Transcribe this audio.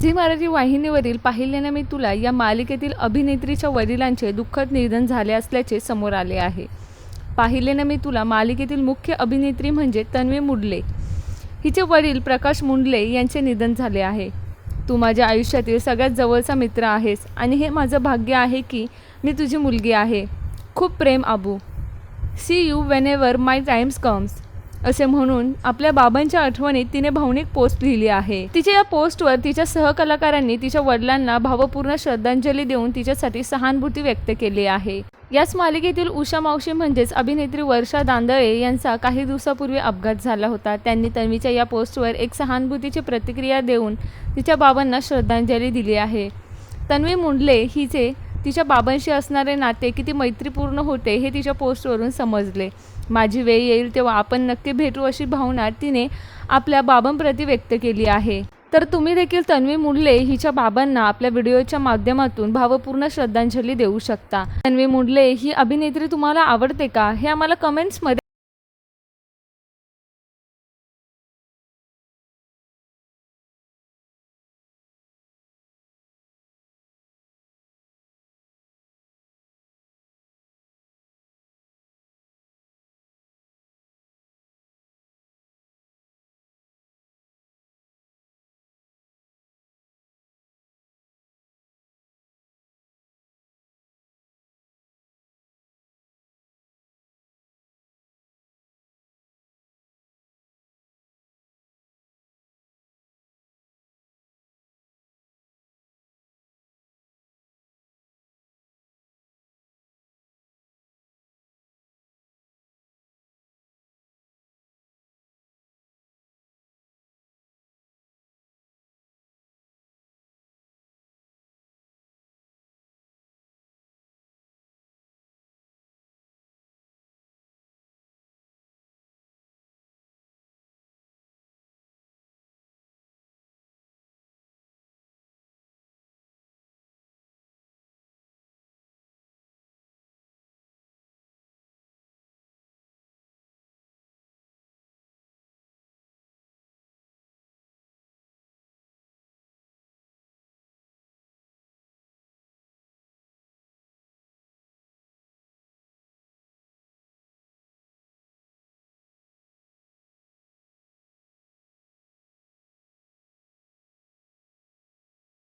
Zee Marathi वाहिनीवरील पाहिल्यानं मी तुला या मालिकेतील अभिनेत्रीच्या वडिलांचे दुःखद निधन झाले असल्याचे समोर आले आहे. पाहिल्यानं मी तुला मालिकेतील मुख्य अभिनेत्री म्हणजे तन्वी मुंडले. हिचे वडील प्रकाश मुंडले यांचे निधन झाले आहे. तू माझ्या आयुष्यातील सगळ्यात जवळचा मित्र आहेस आणि हे माझं भाग्य आहे की मी तुझी मुलगी आहे. खूप प्रेम Abu. See you whenever my times comes असे म्हणून आपल्या बाबांच्या आठवणीत तिने भावनिक पोस्ट लिहिली आहे. तिच्या या पोस्टवर तिच्या सहकलाकारांनी तिच्या वडिलांना भावपूर्ण श्रद्धांजली देऊन तिच्यासाठी सहानुभूती व्यक्त केली आहे. याच मालिकेतील उषा मावशी म्हणजेच अभिनेत्री वर्षा दांदळे यांचा काही दिवसापूर्वी अपघात झाला होता. त्यांनी तन्वीच्या या पोस्टवर एक सहानुभूतीची प्रतिक्रिया देऊन तिच्या बाबांना श्रद्धांजली दिली आहे. तन्वी मुंडले हिचे तिच्या बाबांशी असणारे नाते किती मैत्रीपूर्ण होते हे तिच्या पोस्टवरून समजले. माझी वेळ येईल तेव्हा आपण नक्की भेटू अशी भावना तिने आपल्या बाबांप्रती व्यक्त केली आहे. तर तुम्ही देखील तन्वी मुंडले हिच्या बाबांना आपल्या व्हिडिओच्या माध्यमातून भावपूर्ण श्रद्धांजली देऊ शकता. तन्वी मुंडले ही अभिनेत्री तुम्हाला आवडते का? हे आम्हाला कमेंट्समध्ये